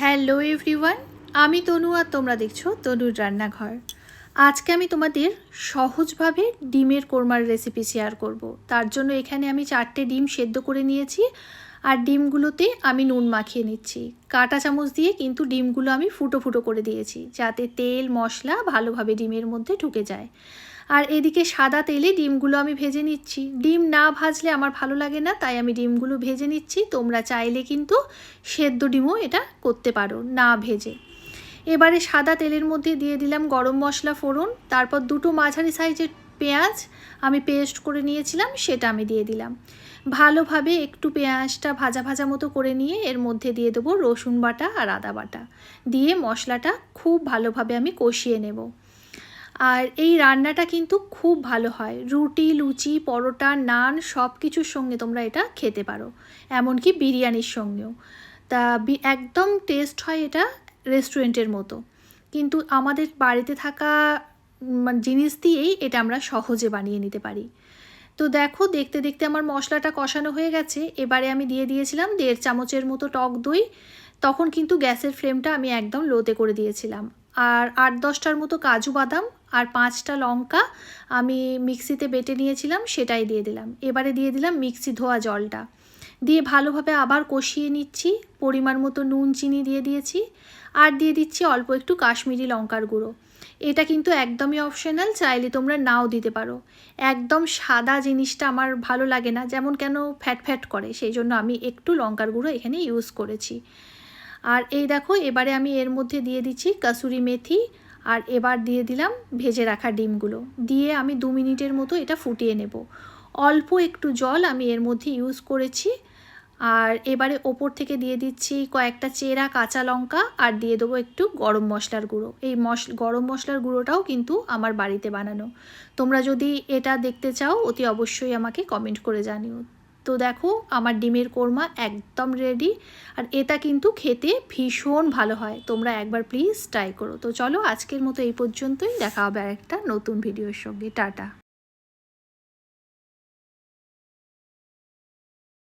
Hello everyone, আমি তনু আর তোমরা দেখছ তনুর রান্নাঘর। আজকে আমি তোমাদের সহজভাবে ডিমের কোরমার রেসিপি শেয়ার করব। তার জন্য এখানে আমি চারটে ডিম সেদ্ধ করে নিয়েছি আর ডিমগুলোতে আমি নুন মাখিয়ে নিচ্ছি। কাঁটা চামচ দিয়ে কিন্তু ডিমগুলো আমি ফুটো ফুটো করে দিয়েছি যাতে তেল, মশলা ভালোভাবে ডিমের মধ্যে ঢুকে যায়। আর এদিকে সাদা তেলে ডিমগুলো আমি ভেজে নিচ্ছি। ডিম না ভাজলে আমার ভালো লাগে না, তাই আমি ডিমগুলো ভেজে নিচ্ছি। তোমরা চাইলে কিন্তু সেদ্ধ ডিমও এটা করতে পারো, না ভেজে। এবারে সাদা তেলের মধ্যে দিয়ে দিলাম গরম মশলা ফোড়ন, তারপর দুটো মাঝারি সাইজের পেঁয়াজ আমি পেস্ট করে নিয়েছিলাম, সেটা আমি দিয়ে দিলাম। ভালোভাবে একটু পেঁয়াজটা ভাজা ভাজা মতো করে নিয়ে এর মধ্যে দিয়ে দেবো রসুন বাটা আর আদা বাটা। দিয়ে মশলাটা খুব ভালোভাবে আমি কষিয়ে নেব। আর এই রান্নাটা কিন্তু খুব ভালো হয়। রুটি, লুচি, পরোটা, নান সব কিছুর সঙ্গে তোমরা এটা খেতে পারো। এমনকি বিরিয়ানির সঙ্গেও। তা একদম টেস্ট হয় এটা রেস্টুরেন্টের মতো। কিন্তু আমাদের বাড়িতে থাকা জিনিস দিয়েই এটা আমরা সহজে বানিয়ে নিতে পারি। তো দেখো, দেখতে দেখতে আমার মশলাটা কষানো হয়ে গেছে। এবারে আমি দিয়ে দিয়েছিলাম দেড় চামচের মতো টক দই। তখন কিন্তু গ্যাসের ফ্লেমটা আমি একদম লোতে করে দিয়েছিলাম। আর আট দশটার মতো কাজু বাদাম আর পাঁচটা লঙ্কা আমি মিক্সিতে বেটে নিয়েছিলাম, সেটাই দিয়ে দিলাম। এবারে দিয়ে দিলাম মিক্সি ধোয়া জলটা। দিয়ে ভালোভাবে আবার কষিয়ে নিচ্ছি, পরিমাণ মতো নুন, চিনি দিয়ে দিয়েছি, আর দিয়ে দিচ্ছি অল্প একটু কাশ্মীরি লঙ্কার গুঁড়ো। এটা কিন্তু একদমই অপশনাল চাইলে তোমরা নাও দিতে পারো। একদম সাদা জিনিসটা আমার ভালো লাগে না, যেমন কেন ফ্যাট ফ্যাট করে, সেই জন্য আমি একটু লঙ্কার গুঁড়ো এখানে ইউজ করেছি। আর এই দেখো, এবারে আমি এর মধ্যে দিয়ে দিচ্ছি কাসুরি মেথি, আর এবার দিয়ে দিলাম ভেজে রাখা ডিমগুলো। দিয়ে আমি দু মিনিটের মতো এটা ফুটিয়ে নেব। অল্প একটু জল আমি এর মধ্যে ইউজ করেছি। আর এবারে ওপর থেকে দিয়ে দিচ্ছি কয়েকটা চেরা কাঁচা লঙ্কা, আর দিয়ে দেবো একটু গরম মশলার গুঁড়ো। এই মশ, গরম মশলার গুঁড়োটাও কিন্তু আমার বাড়িতে বানানো। তোমরা যদি এটা দেখতে চাও, অতি অবশ্যই আমাকে কমেন্ট করে জানিও। তো দেখো, আমার ডিমের কোরমা একদম রেডি আর এটা কিন্তু খেতে ভীষণ ভালো হয়। তোমরা একবার প্লিজ ট্রাই করো। তো চলো, আজকের মতো এই পর্যন্তই। দেখা হবে আর একটা নতুন ভিডিওর সঙ্গে। টাটা।